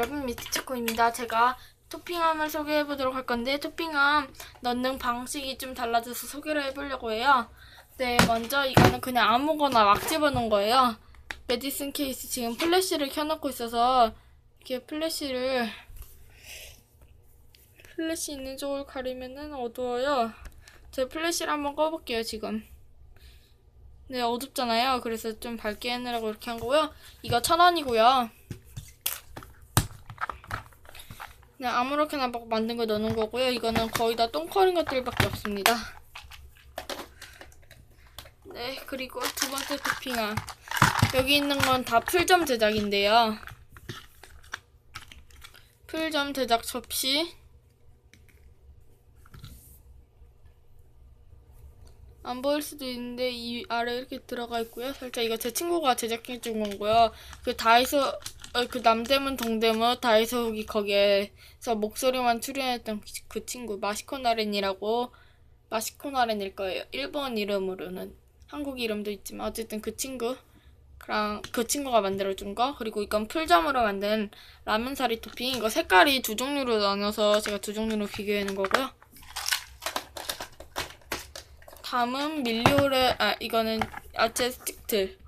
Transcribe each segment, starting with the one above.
여러분 미트초코입니다. 제가 토핑함을 소개해 보도록 할 건데 토핑함 넣는 방식이 좀 달라져서 소개를 해보려고 해요. 네, 먼저 이거는 그냥 아무거나 막 집어넣은 거예요. 메디슨 케이스 지금 플래시를 켜놓고 있어서 이렇게 플래시를 플래시 있는 쪽을 가리면은 어두워요. 제 플래시를 한번 꺼볼게요 지금. 네, 어둡잖아요. 그래서 좀 밝게 해놓으라고 이렇게 한 거고요. 이거 천 원이고요. 그냥 아무렇게나 막 만든 거 넣는 거고요. 이거는 거의 다 똥커린 것들밖에 없습니다. 네, 그리고 두 번째 토핑함. 여기 있는 건 다 풀점 제작인데요. 풀점 제작 접시. 안 보일 수도 있는데 이 아래 이렇게 들어가 있고요. 살짝 이거 제 친구가 제작해 준 거고요. 그 다이소 어, 그 남대문 동대문 다이소기 거기에서 목소리만 출연했던 그- 그 친구 마시코나렌이라고 마시코나렌일 거예요. 일본 이름으로는 한국 이름도 있지만 어쨌든 그 친구 그랑 그 친구가 만들어준 거 그리고 이건 풀점으로 만든 라면 사리 토핑 이거 색깔이 두 종류로 나눠서 제가 두 종류로 비교해 놓은 거고요. 다음은 밀리오레 아 이거는 스틱들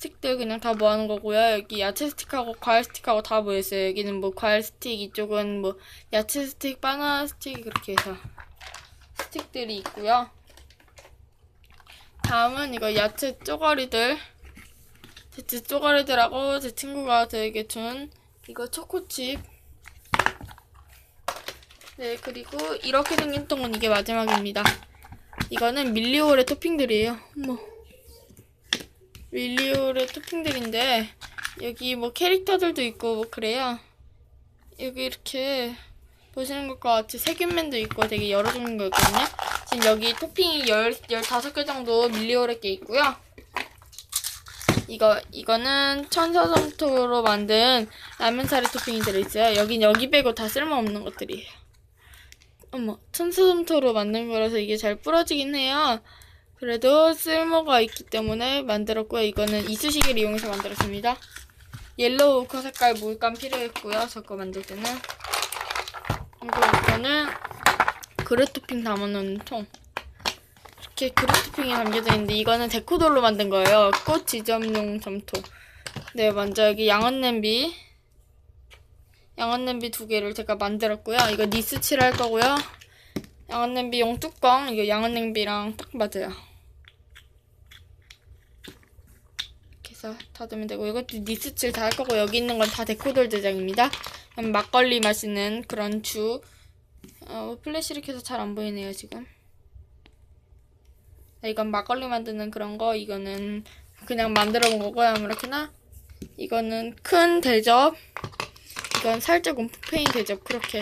스틱들 그냥 다 모아놓은 거고요. 여기 야채 스틱하고 과일 스틱하고 다 모여있어요. 여기는 뭐 과일 스틱 이쪽은 뭐 야채 스틱, 바나나 스틱 그렇게 해서 스틱들이 있고요. 다음은 이거 야채 쪼가리들 야채 쪼가리들하고 제 친구가 저에게 준 이거 초코칩 네 그리고 이렇게 생긴 통은 이게 마지막입니다. 이거는 밀리오레 토핑들이에요. 어 머. 밀리오레 토핑들인데 여기 뭐 캐릭터들도 있고 뭐 그래요. 여기 이렇게 보시는 것과 같이 세균맨도 있고 되게 여러 종류가 있거든요. 지금 여기 토핑이 열, 15개 정도 밀리오레 게 있고요. 이거, 이거는 천사점토로 만든 라면사리 토핑이 들어있어요. 여긴 여기 빼고 다 쓸모없는 것들이에요. 어머, 천사점토로 만든 거라서 이게 잘 부러지긴 해요. 그래도 쓸모가 있기 때문에 만들었고요. 이거는 이쑤시개를 이용해서 만들었습니다. 옐로우 우커 색깔 물감 필요했고요. 저 거 만들 때는. 그리고 이거는 그릇 토핑 담아놓는 통. 이렇게 그릇 토핑이 담겨져 있는데 이거는 데코돌로 만든 거예요. 꽃 지점용 점토. 네, 먼저 여기 양은 냄비. 양은 냄비 두 개를 제가 만들었고요. 이거 니스 칠 할 거고요. 양은 냄비 용 뚜껑. 이거 양은 냄비랑 딱 맞아요. 해서 닫으면 되고 이것도 니스칠 다 할 거고 여기 있는 건 다 데코돌 제작입니다. 막걸리 마시는 그런 주. 어, 플래시를 켜서 잘 안 보이네요 지금. 네, 이건 막걸리 만드는 그런 거. 이거는 그냥 만들어 본 거고요. 아무렇게나. 이거는 큰 대접. 이건 살짝 움푹 페인 대접. 그렇게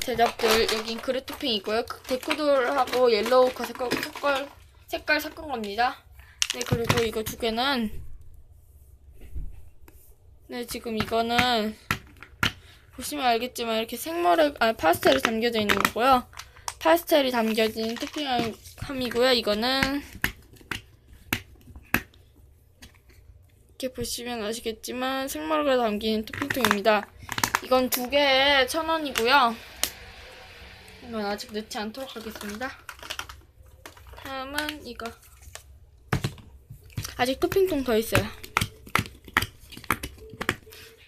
대접들 여긴 그릇 토핑 있고요. 그 데코돌하고 옐로우 거 색깔 색깔 섞은 겁니다. 네 그리고 이거 두 개는 네 지금 이거는 보시면 알겠지만 이렇게 생머리 아 파스텔이 담겨져 있는 거고요. 파스텔이 담겨진 토핑함이고요. 이거는 이렇게 보시면 아시겠지만 생머리가 담긴 토핑통입니다. 이건 두 개에 천 원이고요. 이건 아직 넣지 않도록 하겠습니다. 다음은 이거. 아직 토핑통 더 있어요.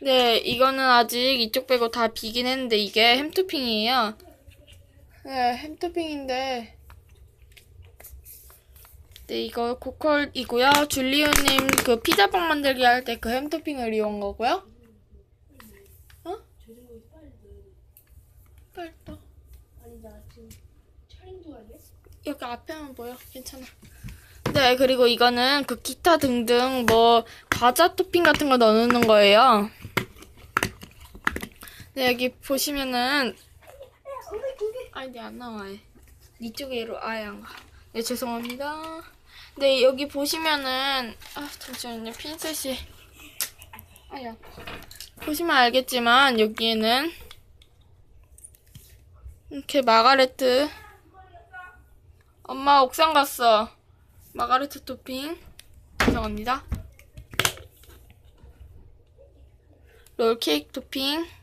네, 이거는 아직 이쪽 빼고 다 비긴 했는데 이게 햄토핑이에요. 네, 햄토핑인데. 네, 이거 고컬이고요. 줄리오님 그 피자빵 만들기 할 때 그 햄토핑을 이용한 거고요. 어? 빨리 여기 앞에만 보여. 괜찮아. 네, 그리고 이거는 그 기타 등등 뭐 과자 토핑 같은 거 넣어놓는 거예요. 네, 여기 보시면은 아니, 네, 안 나와. 얘. 이쪽으로 아예 안 가. 네, 죄송합니다. 네, 여기 보시면은 아, 잠시만요. 핀셋이 아야. 보시면 알겠지만 여기에는 이렇게 마가레트 엄마 옥상 갔어. 마가레트 토핑. 죄송합니다. 롤케이크 토핑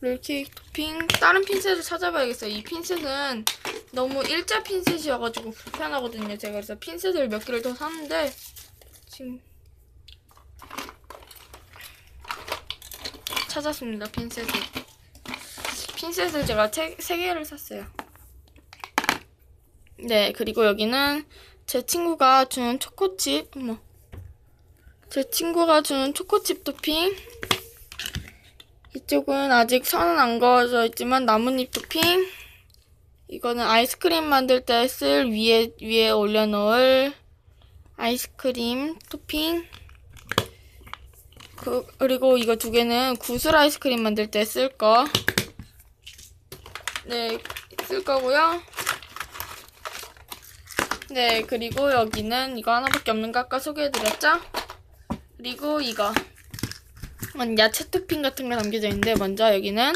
롤케이크 토핑 다른 핀셋을 찾아봐야겠어요. 이 핀셋은 너무 일자 핀셋이어가지고 불편하거든요. 제가 그래서 핀셋을 몇 개를 더 샀는데 지금 찾았습니다. 핀셋을 핀셋을 제가 세, 세 개를 샀어요. 네 그리고 여기는 제 친구가 준 초코칩 어머 제 친구가 준 초코칩 토핑 이쪽은 아직 선은 안 그어져 있지만 나뭇잎 토핑. 이거는 아이스크림 만들 때 쓸 위에 위에 올려놓을 아이스크림 토핑. 그, 그리고 이거 두 개는 구슬 아이스크림 만들 때 쓸 거. 네, 쓸 거고요. 네, 그리고 여기는 이거 하나밖에 없는 거 아까 소개해드렸죠? 그리고 이거. 음, 야채 토핑 같은 게 담겨져 있는데 먼저 여기는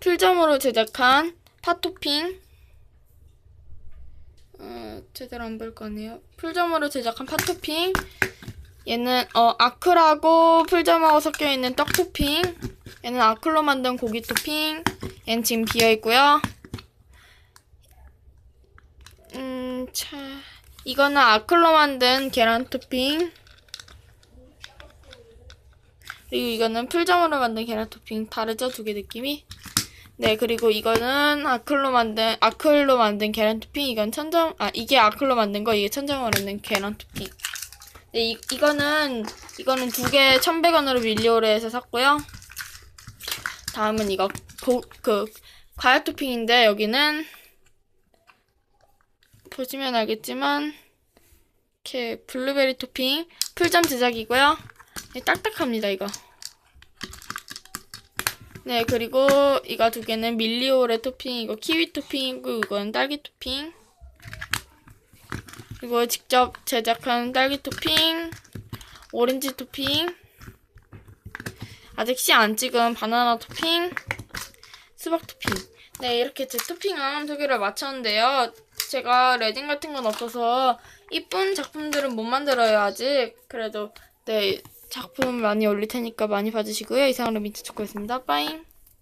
필점으로 제작한 파 토핑. 어, 제대로 안 볼 거네요. 필점으로 제작한 파 토핑. 얘는 어 아크라고 필점하고 섞여 있는 떡 토핑. 얘는 아크로 만든 고기 토핑. 얘는 지금 비어 있고요. 음, 차 이거는 아크로 만든 계란 토핑 그리고 이거는 풀점으로 만든 계란 토핑 다르죠? 두 개 느낌이? 네, 그리고 이거는 아클로 만든, 아클로 만든 계란 토핑. 이건 천정, 아, 이게 아클로 만든 거, 이게 천정으로 만든 계란 토핑. 네, 이, 이거는, 이거는 두 개 1,100원으로 밀리오르에서 샀고요. 다음은 이거, 고, 그, 과일 토핑인데, 여기는, 보시면 알겠지만, 이렇게 블루베리 토핑, 풀점 제작이고요. 네, 딱딱합니다, 이거. 네, 그리고 이거 두 개는 밀리오레 토핑, 이거 키위 토핑이고, 이건 딸기 토핑. 그리고 직접 제작한 딸기 토핑, 오렌지 토핑, 아직 씨 안 찍은 바나나 토핑, 수박 토핑. 네, 이렇게 제 토핑은 두 개를 맞췄는데요. 제가 레진 같은 건 없어서 이쁜 작품들은 못 만들어요, 아직. 그래도, 네, 작품 많이 올릴 테니까 많이 봐주시고요. 이상으로 민트 초코였습니다. 빠잉.